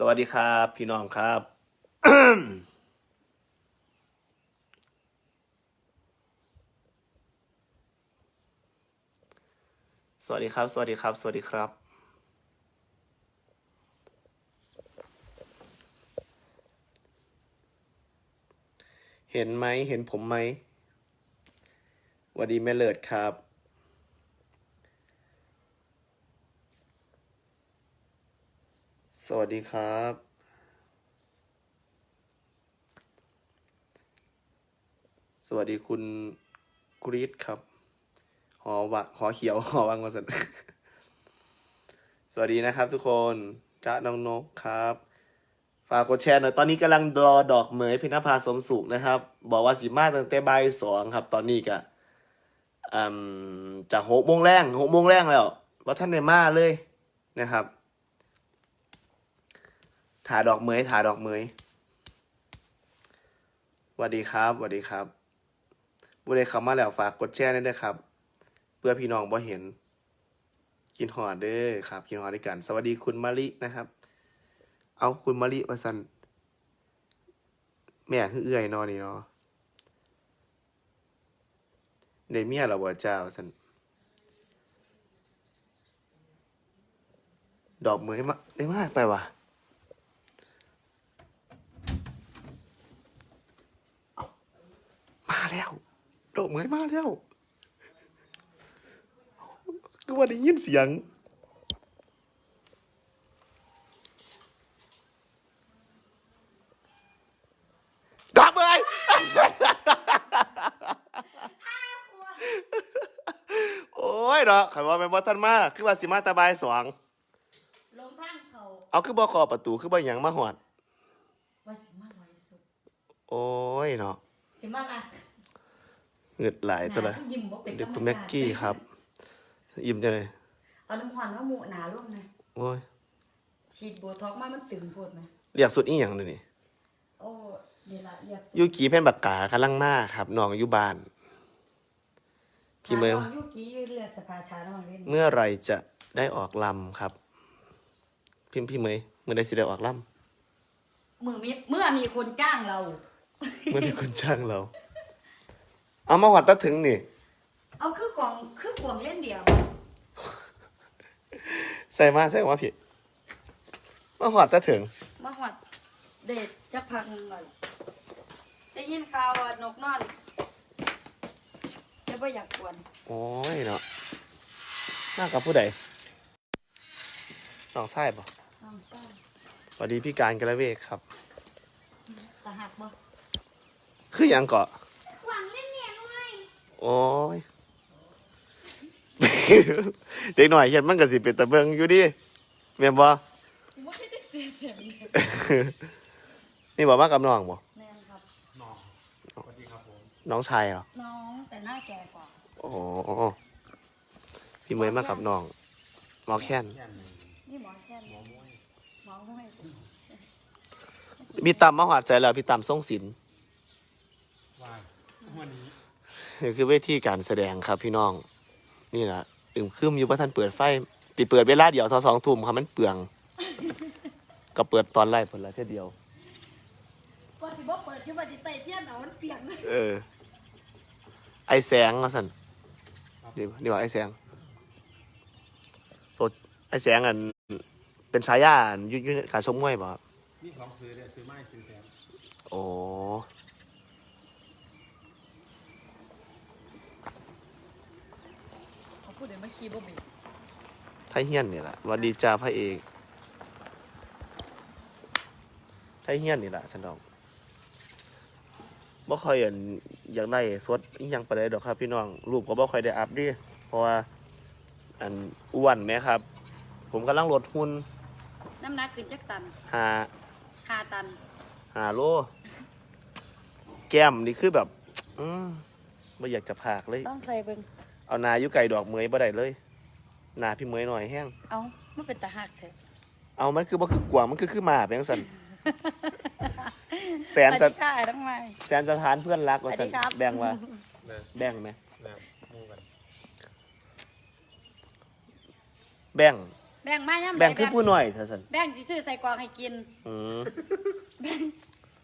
สวัสดีครับ พี่น้องครับ สวัสดีครับ สวัสดีครับ สวัสดีครับ เห็นไหมเห็นผมไหมสวัสดีแม่เลิศครับ สวัสดีครับ สวัสดีคุณกรีดครับ หอวังหอเขียว หอวังกสันสวัสดีนะครับทุกคนจ้าน้องนกครับ ฝากกดแชร์หน่อย ตอนนี้กำลังรอดอกเหมยพินภาสมสุขนะครับ บอกว่าสีมาตั้งแต่บ่ายสองครับ ตอนนี้ก็อืมจากหกโมงแรงหกโมงแรงแล้วว่าท่านในมาเลยนะครับ ถาดอกเมยถาดอกเมยสวัสดีครับสวัสดีครับบุได้เข้ามาแล้วฝากกดแชร์ด้วยนะครับ เพื่อพี่น้องบ่เห็น กินหอดเด้อครับ กินหอดด้วยกัน สวัสดีคุณมารินะครับ เอาคุณมาริวสันแม่คือเอื้อยนอนนี่เนาะในเมียเราบ่เจ้าสันดอกเมยมาได้มากไปว่ะ มา แล้วดอกไม้มาแล้วก็ว่าได้ยินเสียงดอกไม้โอ้ยดอกขันว่าเป็นวัฒนมาคือว่าสิมาตาบายสองลงทางเขาเอาคือบ่ขอประตูคือบ่หยังมาหอดว่าสิมาบริสุทธิ์โอ้ยเนาะสิมาละ เหงืดไหลตัวเลยหนายิ้มบ่เป็นเดี๋ยวธรรคุณชาแม็กติกี้ครับ ยิ้มจังเลยเอาน้ำหวานมาหมูหนาลงนะโอ้ยฉีดโบท็อกซ์มามันตึงโพดไหมเรียกสุดอีหยังเลยนี่โอ้เดี๋ยวละเรียกยูกีเพ่นบักกากำลังมาครับน้องอยู่บ้านพี่เมย์หาน้องยุกี้ยืเลือดสภาชาน้องเล่นเมื่อไหรจะได้ออกลำครับ พี่พี่เมย์เมื่อใดสิได้ออกลมือมีเมื่อมีคนจ้างเราำเมื่อมีคนจ้างเรา เอามาหอดตะถึงนี่ เอาคือกล่องคือกล่องเล่นเดียวใส่มาใส่ว่าผิดมาหอดตะถึง มาหอดเดทจักพักหนึงก่อนได้ยินข่าวว่านกนอนแล้วไม่อยากกวนโอ้ยเนาะน่ากับผู้ใดน้องไส้ปะน้องชอบสวัสดีพี่การกระเวกครับ ตาหักบ่คือหยังเกาะ หวังเล่นเนี่ยหน่อย โอ้ย เด็กหน่อยเห็นมันก็สิเป็นตะเบิงอยู่ดิเมียนบ่ไม่ใช่ได้เสียเสียงเลยนี่บอกว่ากับน้องบ่แม่นครับน้องชายเหรอน้องแต่หน้าแก่กว่า โอ้พี่เมย์มากับน้องหมอแค้นนี่หมอแค่หมอมวยหมอมวยพี่ตำมาหอดใจแล้วพี่ตำส่งศิลป์ว่าวันนี้ นี่คือเวทีการแสดงครับพี่น้อง นี่แหละอึมครึมอยู่ว่าท่านเปิดไฟติเปิดเวลาเดียวเท่าสองทุ่มครับมันเปลืองก็เปิดตอนไล่เปิดละแค่เดียวก็ที่บ่เปิดที่ว่าจิเตะเทียนเอามันเปียกเลยเออ ไอแสงก็สันนี่นี่ว่าไอแสงตัวไอแสงอัน เป็นสายาอันอยุ่ยการชมมวยบ่ครับมีของซื้อเนี่ยซื้อไม้ซื้อแสนโอ้ เขาพูดเดี๋ยว มาขี้บ่เบรกไทเฮียนนี่แหละหวันดีจ้าพระเอกไทเฮียนนี่แหละสันดอกบ่ค่อยอันอยากได้สดอีหยังไปเลยดอกครับ พี่น้องรูปก็บ่ค่อยได้อัพดิเพราะว่า อันอ้วนไหมครับ ผมกำลังลดหุ่นน้ำหนักขึ้นจักตันหา ห้าตัน หาโล แก้มนี่คือแบบ อืมไม่อยากจะพากเลย ต้องใส่เบิ่ง เอานาอยู่ไก่ดอกเหมยบ่ได้เลยหนาพี่เหมยหน่อยแห้งเอามันเป็นตาหักแท้เอามันคือบ่คือกวางมันคือคือหมาเป็นจังซั่นแสนสสะวัสดีค่ะทั้งไม้แสนสถานเพื่อนรักว่าซั่นสวัสดีครับ แบ่งว่านะแบ่งไหมนะมูกันแบ่งแแบ่งมาย่ำใดแบ่งคือผู้หน่อยเถอะสันแบ่งสิซื้อใส่กรอกให้กินอืมแบ่ง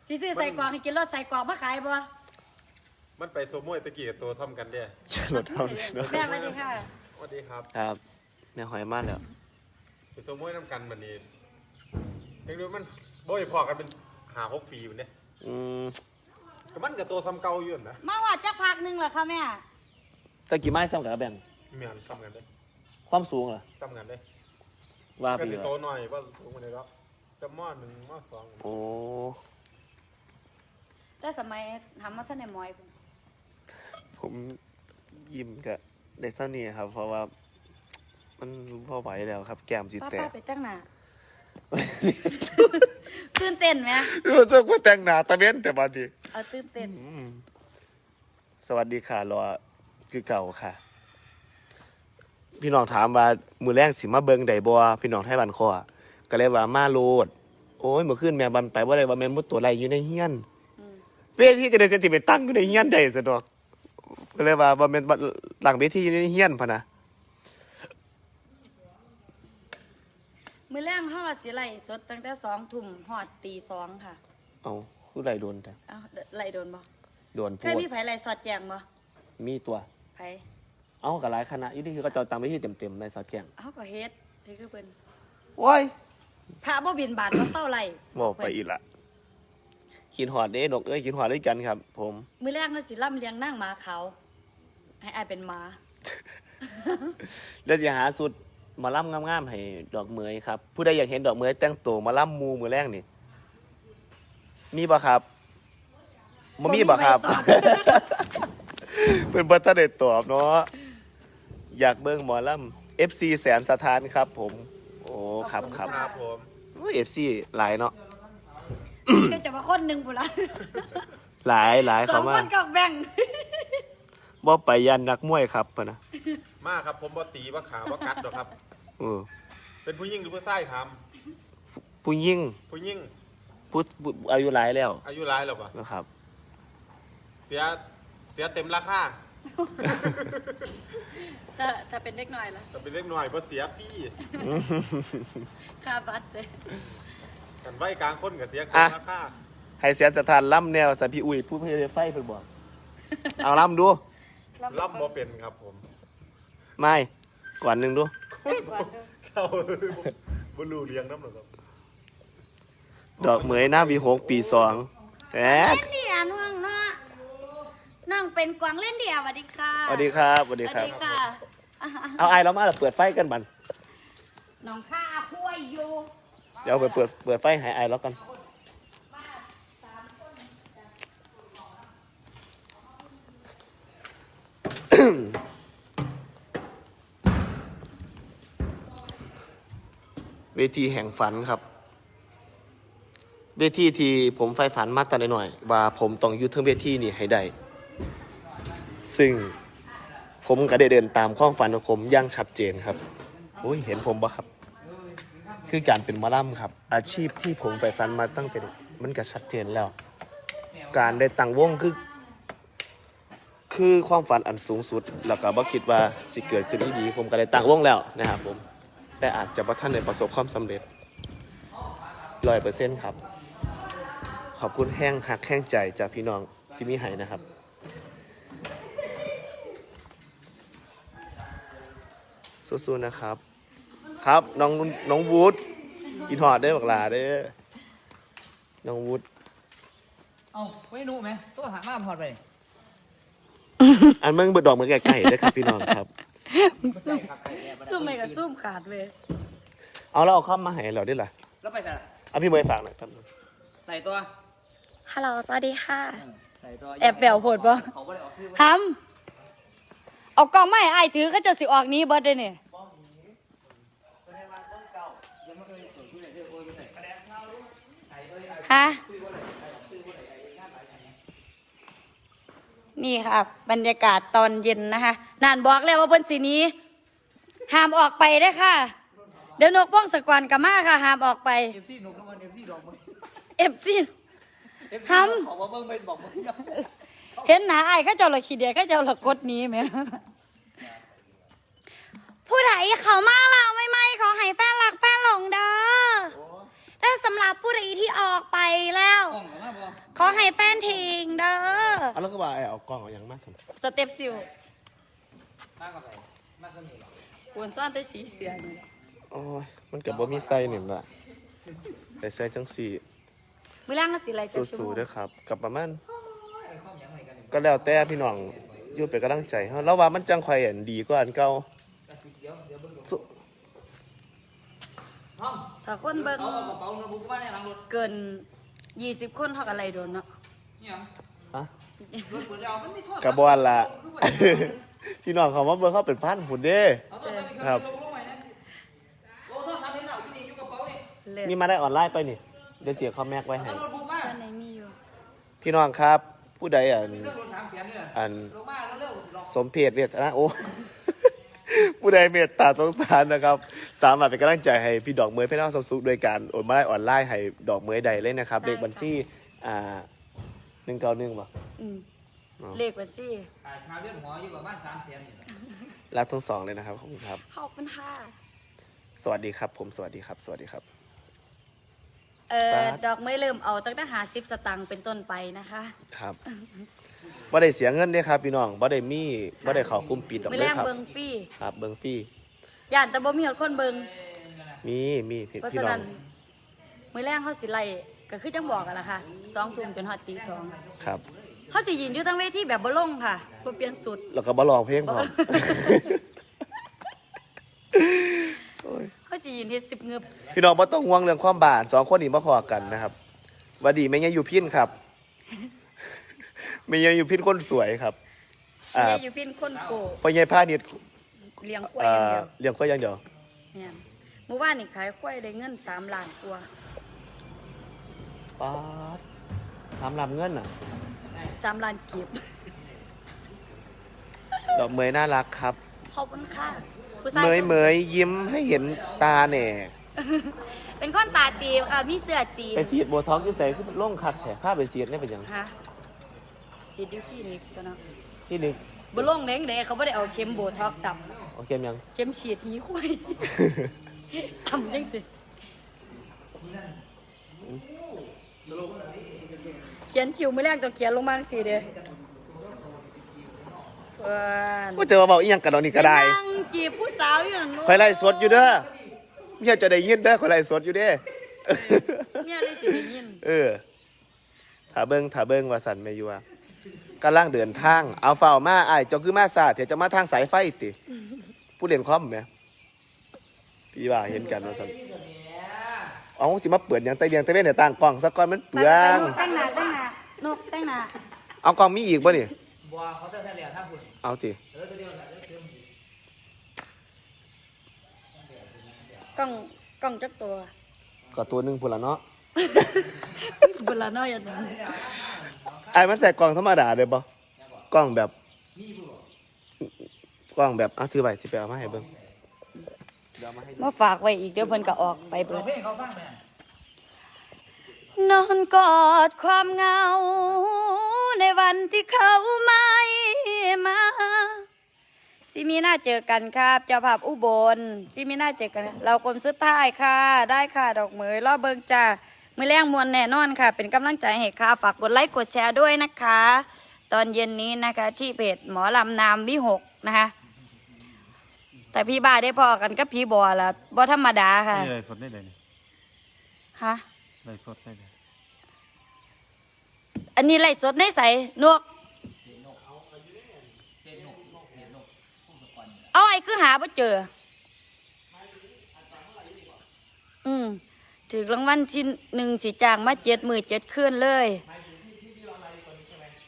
สิซื้อใส่กรอกให้กินรถใส่กรอกมาขายบ่ มันไปโซโมวยตะกี้กับตัวซ้ำกันเด้ชลดเท่าสิเนาะแม่สวัสดีค่ะ สวัสดีครับครับแม่หอยมากแล้วไปโซโมวยน้ำกันมันนี่เรียกดูมันบ่ได้พอกันเป็นหาหกปีมันเนี่ยอืมก็มันกับตัวซ้ำเก่าอยู่นะมาหอดจักพักหนึงเหรอคะแม่ ตะกี้ไม้ซ้ำกับแบ่งเมียนซ้ำกันได้ความสูงเหรอซ้ำกันได้ว่าก็ไปสิเหรโตอหน่อยว่าสูงกว่านี้แล้วจะมอหนึ่งมอสองโอ้แต่สมัยทำมาท่านในมอยพุ่น ผมยิ้มกับได้เท่านี้ครับ เพราะว่า มันพอไหวแล้วครับ แก้มสิป้าแตป้ากไปตั้งหนาตื่นเต้นไหมเออเจ้าก็แต่งหน้าตะเว้นแต่บัดนี้เอาตื่นเต้นอืมสวัสดีค่ะรอคือเก่าค่ะ พี่น้องถามว่ามือแรกสิมาเบิงไดบัวพี่น้องไทยบ้านคอก็เลยว่ามาโลด โอ้ยเมื่อคืนแม่บันไปว่าอะไรว่าแม่นมุดตัวไรอยู่ในเฮียน อืมเวทีจะได้จะติไปตั้งอยู่ในเฮียนใดสะดอก ก็เลยว่าว่าแม่นหลังเวทีอยู่ในเฮียนพะนะมื้อแรงเฮาว่าสิไล่สดตั้งแต่สองทุ่มฮอดตีสองค่ะ เอาคือไรโดนแต่เอาไล่โดนบ่โดนเคพูยดมีไผไล่สอดแจงบ่มีตัว ไผเอากับหลายคณะอยู่นี่คือเขาเจะตังเวทีเต็มๆในสอดแจ้งเฮาก็เฮ็ดนี่คือเพิ่นโอ้ยพระบ่บินบาทบ่เศร้าไล่บอกไปอีกละขินหอดเด้นกเอ้ยขินหอดด้วยกันครับ ผม มื้อแรกเฮาสิล่ำเลี้ยงนางหมาขาว ให้อายเป็นหมาเดี๋ยวจะหาสุดหมาล่ำงามๆให้ดอกเหมยครับ ผู้ใดอยากเห็นดอกเหมยแต่งตัวหมาล่ำมูมือแรกนี่มีบ่ครับมามีบ่ครับเป็นบัตเด็ดตอบเนาะอยากเบิ่งหมอล่ำ FC แสนสถานครับ ผม โอ้ครับครับครับผมเอฟซีหลายเนาะก็จะมาคนหนึงพุ่นละหลายหลายสอเขางมาคนก็แบ่ง บ่ไปยันนักมวยครับปะนะมาครับ ผมบ่ตีว่าขาว่ากัดหรอกครับ เออเป็นผู้หญิงหรือผู้ชายครับผู้ยิ่งผู้หญิงผู้ผู้อายุหลายแล้วอายุร้ายหรอปะนะครับ เสียเสียเต็มราคาถ้าถ้าเป็นเด็กน้อยล่ะแต่เป็นเล็กหน่อยเพราะเสียฟรีค่าบัตรเด้กันไว้กลางคนกับเสียเกิอะนราคาให้เสียสถานล่ำแนวสันพี่อุ้ยผู้เพลไฟเพิ่นบอกเอาล่ำดู ล่ำบ่เป็นครับผมไม่ก่อนหนึ่งดูเราบ่รู้เรียงน้ำหรอกครับดอกเหมยหน้าวีหกปีสองแหมเล่นเดียน้องเนาะน้องเป็นกวางเล่นเดียสวัสดีค่ะสวัสดีครับสวัสสดีวัสครับ ดีค่ะอะเอาไอ้เรามาแล้วเปิดไฟกันบันน้องข้าคุยอยู่ เดี๋ยวไปเปิดเปิดไฟให้ไอ้แล้วกัน เวทีแห่งฝันครับ เวทีที่ผมไฟฝันมาแต่หน่อยๆว่าผมต้องอยุทธเวทีนี่ให้ได้ ซึ่งผมก็ได้เดินตามความฝันของผมอย่างชัดเจนครับโอ้ยเห็นผมปะครับ คือการเป็นมอลำครับ อาชีพที่ผมใฝ่ฝันมาตั้งแต่มันก็ชัดเจนแล้ว การได้ตั้งวงคือ คือความฝันอันสูงสุด แล้วก็บ่คิดว่าสิเกิดขึ้นที่ดี ผมก็ได้ตั้งวงแล้วนะครับผม แต่อาจจะบ่ท่านได้ประสบความสำเร็จร้อยเปอร์เซ็นต์ครับ ขอบคุณแห้งหักแห้งใจจากพี่น้องที่มีให้นะครับ สู้ๆนะครับ ครับน้องน้องวูดกินหอดได้อบักหลาเด้อน้องวูดเอาไว้หนูไหมตัวหามาพอดไป อันเมืองเบิดดอกเมืองไก่ๆเด้อครับพี่น้องครับ ซุ่มไม่กับซุ่มขาดเว้ยเอาแล้วเอาข้ามมาให้เราได้ล่ะแล้วไปแต่เอาพี่เมย์ฝากหน่อยครับไหนตัวฮัลโหลสวัสดีค่ะไหนตัวแอบแบวโพดบ่เขาไม่ได้ออกชื่อทำเอากล้องมาให้อ้ายถือเขาเจะสิออกหนี้เบิดเด้เนี่ยฮะ นี่ค่ะ บรรยากาศตอนเย็นนะคะนานบอกแล้วว่าบนสีนี้ห้ามออกไปได้ค่ะ เดี๋ยวนกป้องสกอนกับมาค่ะห้ามออกไปเอฟซีนกแล้วมันเอฟซีดอกไม้เอฟซีห้ามบอกาเบิ้งเปบอกเห็นหนาไอ้ข้าเจ้าหลักขีดเดียข้าเจ้าหลักกดนี้ไหมผู้ใดเขามาเราไม่ไม่ขอให้แฟนหลักแฟนหลงเด้อถ้าสำหรับผู้ใดที่ออกไปแล้ว กล้องกับมาบ่ขอให้แฟนทิ้งเด้อเอาแล้วก็ว่าไอ้เอากล้องเอาอย่างมากสำสเต็ปซิวมากับไปมาสนิทหรอปวนซ่อนแต่สีเสือนี่แหละโอ้ยมันกับบ่มีไส้นี่ล่ะแต่ไส้จังสี่มือแรกก็สีอะไรจะชั่วโมสู้งๆเด้อครับกับประมาณไอ้ข้อมยังไงกันเนี่ยก็แล้วแต่พี่น้องอยู่เป็นกำลังใจเฮาแล้วว่ามันจังค่อยอันดีกว่าอันเก่ากระสิเดี๋ยวเดี๋ยวเบิ่งดูสู้ท่อมถ้าคนเบิ่งเอาเอากระเป๋าโน้ตบุ๊กมาในหลังรถเกิน20คนเท่ากับอะไรโดนเนาะเนี่ยฮะรถเปิดแล้วมันมีโทษกระบอนละพี่น้องเขามาเบิ่งเขาเป็นพันพุ่นเด้เอาโทษศัพท์อีกครับลงลงใหม่นะโอ้โทษศัพท์เห็นแล้วอยู่นี่อยู่กระเป๋านี่เลิศนี่มาได้ออนไลน์ไปนี่ เดี๋ยวเสียคอมแม็กไว้เอาให้โน้ตบุ๊กมาอันไหนมีอยู่พี่น้องครับ ผู้ใดอะมีเครื่องรถสามแสนเนี่ยอัน ลงมาเร็วๆลอง สมเพศเวทนะโอ้ ผู้ใดเมตตาสงสารนะครับ สามารถเป็นกำลังใจให้พี่ดอกเมยพี่น้องสมสุขโดยการโอนมาได้ออนไลน์ให้ดอกเมยใดเลยนะครับได้เลขบัญชีอ่าหนึ่งเก้าหนึ่งป่ะอืมอ๋อเลขบัญชีขายชาเลื่อนหัวอยู่ประมาณสามแสนนี่แหละรักทั้งสองเลยนะครับขอบคุณครับ ขอบคุณค่ะสวัสดีครับ ผมสวัสดีครับ สวัสดีครับ เอ่อครับดอกไม้เริ่มเอาตั้งแต่หาซิปสตังค์เป็นต้นไปนะคะ ครับ บ่ได้เสียเงินเด้ครับพี่น้องบ่ได้มีบ่ได้เข้ากลุ่มปิดดอกมือเด้แรอกครับ เบิงฟรีครับเบิ่งฟรีย่านแต่บ่มีคนเบิงมีมีพี่เพราะพี่ฉะน้อนั้งนมือแรกเขาสิไล่ก็คือจังบอกกันละค่ะสองทุ่มจนฮอดตีสองครับ เขาสิยืนอยู่ตั้งเวทีแบบบ่ลงค่ะบ่เปลี่ยนสุด แล้วก็บ่ร้องเพลงพร้อม เขาจะยืนที่สิบเงือบพี่น้องบ่ต้องห่วงเรื่องความบาดสองคนนี้มาพอกันนะครับหวัดดีแม่ยังอยู่พินครับ แม่ยังอยู่พินคนสวยครับอ่าเนี่ยอยู่เพียนคนโกพ่อใหญ่พาณิชย์เลี้ยงควายเอ่อย่างอเดียวเลี้ยงก็ยังเดียวเนี่ยเมื่อวานนี่ขายควายได้เงินสามล้านกว่าป๊าดทำรับเงินอะสามล้านกีบดอกเมยน่ารักครับ ขอบคุณค่ะผู้ชายเมยส่งเมยยิ้มให้เห็นตาแหน่ เป็นคนตาตีบค่ะมีเสื้อจีนไปสีดโบท็อกซ์อยู่ใส่คือล่งคักแถผ้าไปสีดเนี่ยเป็นหยัง ฮะ สีดิวคลินิกตัวเนาะที่นึงบ่ลงแดงแดเขาไม่ได้เอาเข็มโบท็อกซ์ต่โอเคยังำเข็มฉีดหีควาย ต่ำยังสิเขียนคิวไม่แรกต้องเขียนลงมาสิเด้อเฟิร์นว่าเจอมาบอกอีหยังกันดอกนี่ก็ได้ปนั่งจีบผู้สาวอยู่นั่นคอยไล่สดอยู่เด้อเมียจะได้ยินเด้อคอยไล่สดอยู่เด้อเนี่ยเลยสิได้ยิน เออถ้าเบิ้งถ้าเบิ้งว่าสันไม่อยู่ว่า กำลังเดินทาง เอาเฝ้ามาอ้ายเจ้าคือมาซาเถอะจะมาทางสายไฟติผู้เรียนคอมไหมพี่ว่าเห็นกันว่าสันเอาสิมาเปิดหยังแต่เบียงแต่เว้นในต่างกล่องสักก่อนมันเปลืองไปๆๆแต่งหน้าแต่งหน้านกแต่งหน้าเอากล่องมีอีกป่ะนี่บัวเขาจะแถลงถ้าคุณเอาติเออตัวเดียวแหละเออเติมกล้องกล้องจักตัวก็ตัวหนึ่งพุ่นละเนาะเวลาน้อยอย่างนั้น ไอ้มันใส่กล่องธรรมดาเลยปะกล่องแบบกล่องแบบเอาถือไปสิไปเอามาให้เบิ้งเดี๋ยวเอามาให้ดูมาฝากไว้อีกเดี๋ยวเพิ่นก็ออกไปเบิเราดเพลงเขาฟังแม่นอนกอดความเหงา ในวันที่เขาไม่มาสิมีหน้าเจอกันครับเจ้าภาพอุบลสิมีหน้าเจอกัน เรากลมสุดท้ายค่ะ ได้ค่ะ ดอกเหมยรอบเบิงจ้า มือแรงมวลแน่นอนค่ะ เป็นกำลังใจให้ค่ะ ฝากกดไลค์กดแชร์ด้วยนะคะ ตอนเย็นนี้นะคะที่เพจหมอลำนามวิหกนะคะ แต่พี่บ้าได้พอกันกับพี่บัวละบ่ธรรมดาค่ะนี่อะไรสดได้เลยนี่ฮะอะไรสดได้เลยอันนี้ไล่สดในใสนวกเอาไอ้คือหาบ่เจอ อืม ถือรางวัลที่หนึ่งสิจ้างมาเจ็ดมือเจ็ดคืนเลย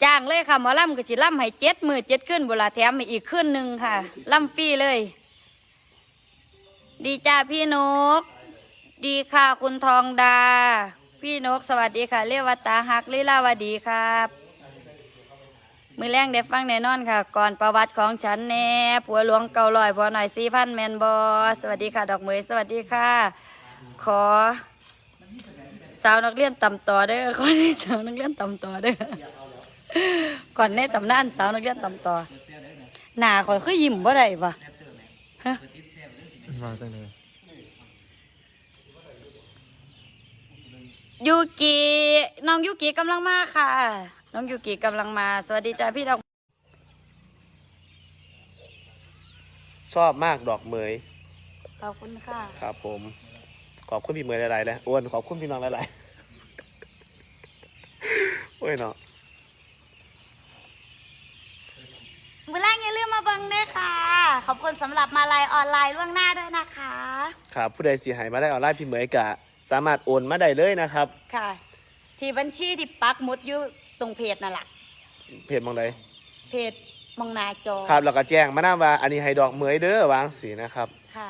จ้างเลยค่ะหมอลำก็สิล่ำให้เจ็ดมือเจ็ดคืนเวลาแถมอีกคืนหนึ่งค่ะล่ำฟรีเลย ดีจ้าพี่นก ดีค่ะคุณทองดา พี่นกสวัสดีค่ะ เรียกว่าตาฮักลิลาวดีครับ มือแรงได้ฟังแน่นอนค่ะ ก่อนประวัติของฉันแน่ผัวหลวงเก่าลอยผัวหน่อยสี่พันแมนบอสวัสดีค่ะ ดอกเมยสวัสดีค่ะ ขอ สาวนักเรียนต่ำต่อเด้อขอให้สาวนักเรียนต่ำต่อเด้อก่อนในตำนานสาวนักเรียนต่ำต่อหน้าข่อยคือยิ้มบ่ได้ปะฮะมาจังเลยยูกิน้องยูกิกำลังมาค่ะ น้องยูกิกำลังมา สวัสดีจ้าพี่ดอกชอบมากดอกเหมยขอบคุณค่ะ ครับผม ขอบคุณพี่เหมยหลายๆเลยอ้วนขอบคุณพี่น้องหลายๆโอ้ยเนาะมือแรกอย่าลืมมาเบิ่งด้วยค่ะ ขอบคุณสำหรับมาลายออนไลน์ล่วงหน้าด้วยนะคะ ครับผู้ใดเสียหายมาได้ออนไลน์พี่เหมยกะ สามารถโอนมาได้เลยนะครับ ค่ะ ที่บัญชีที่ปักหมุดอยู่ตรงเพจนั่นแหละเพจมองใดเพจมองหนาจอครับแล้วก็แจ้งมาหน้าว่าอันนี้ให้ดอกเหมยเด้อวางสีนะครับ ค่ะ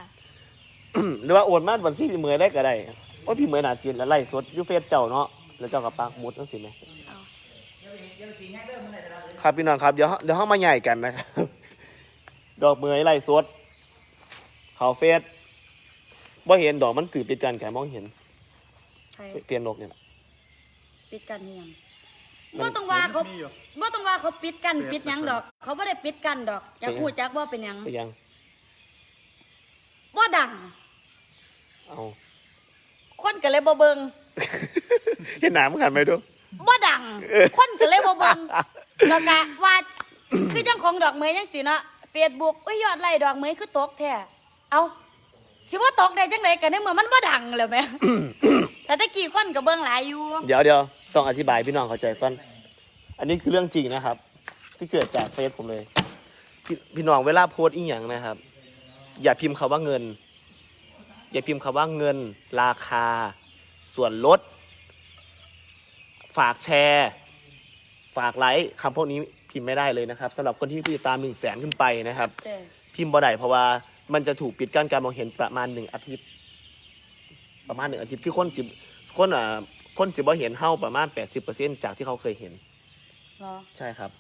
หรือว่าโอนมาบัญชีพี่เหมยได้ก็ได้โอ้ยพี่เหมยหนาจีนแล้วไล่สดอยูเฟซเจ้าเนาะแล้วเจ้ากับปักหมุดนั่นสิไหมเอาครับพี่น้องครับเดี๋ยวเดี๋ยวห้องมาใหญ่กันนะครับดอกเหมยไล่สดเขาเฟซบ่เห็นดอกมันถือปิดกันแกมองเห็นใครเปลี่ยนนกเนี่ยน่ะปิดกันเฮียงมันบ่ต้องว่าเขามีอยู่บ่ต้องว่าเขาปิดกันปิดหยังดอก เขาบ่ได้ปิดกันดอกอยากพูดจักว่าเป็นหยังไปยังบ่ดัง เอาคนก็เลยบ่เบิงเห็นหนามกันไหมดู บ่ดัง คนก็เลยบ่เบิงแล้วก็ว่าคือจังของดอกเหมยจังสิเนาะ Facebook อุ้ยยอดไลค์ดอกเหมยคือตกแท้เอาสิว่าตกได้จังไดกันในเมื่อมันบ่ดังแล้วแหม่ แต่ตะกี้คนก็เบิ่งหลายอยู่ เดี๋ยวเดี๋ยวต้องอธิบายพี่น้องเข้าใจก่อน อันนี้คือเรื่องจริงนะครับ ที่เกิดจากเฟซผมเลย พี่พี่น้องเวลาโพสต์อีหยังนะครับ อย่าพิมพ์คาว่าเงิน อย่าพิมพ์คาว่าเงิน ราคา ส่วนลด ฝากแชร์ ฝากไลค์คำพวกนี้พิมพ์ไม่ได้เลยนะครับสำหรับคนที่ติดตามหนึ่งแสนขึ้นไปนะครับ เออพิมพ์บ่ได้เพราะว่ามันจะถูกปิดกั้นการมองเห็นประมาณหนึ่งอาทิตย์ ประมาณหนึ่งอาทิตย์คือคนสิบคนอ่าคนสิบ่เห็นเท่าประมาณแปดสิบเปอร์เซ็นจากที่เขาเคยเห็น เหรอใช่ครับ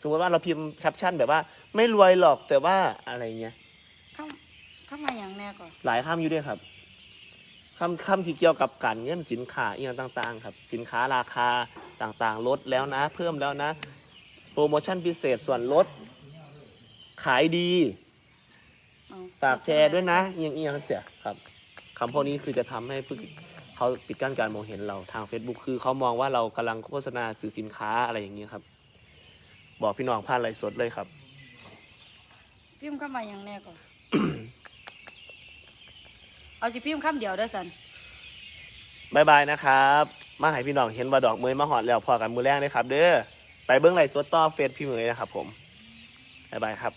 สมมติว่าเราพิมพ์แคปชั่นแบบว่า ไม่รวยหรอกแต่ว่าอะไรเงี้ยเข้า เข้ามาอย่างแน่ก่อนหลายคำอยู่ด้วยครับคำคำที่เกี่ยวกับการเงินสินค้าอีกอย่างต่างๆ ครับ สินค้าราคาต่างๆ ลดแล้วนะ เพิ่มแล้วนะ โปรโมชั่นพิเศษส่วนลด ขายดี เอาฝากแชร์ด้วยนะเอียงเอียงเสียครับคำพวกนี้คือจะทำให้ผู้เขาปิดกั้นการมองเห็นเราทาง Facebook คือเขามองว่าเรากำลังโฆษณาสื่อสินค้าอะไรอย่างนี้ครับ บอกพี่น้องผ่านไลฟ์สดเลยครับ พิมพ์เข้ามาอย่างแน่ก่อน เอาสิพิมพ์คำเดียวเด้อสันบายบายนะครับ มาให้พี่น้องเห็นว่าดอกเมยมาหอดแล้วพอกันมือแรกเลยครับ เด้อไปเบื้องไลสวดต่อเฟซพี่เมยนะครับ ผมบายบายครับ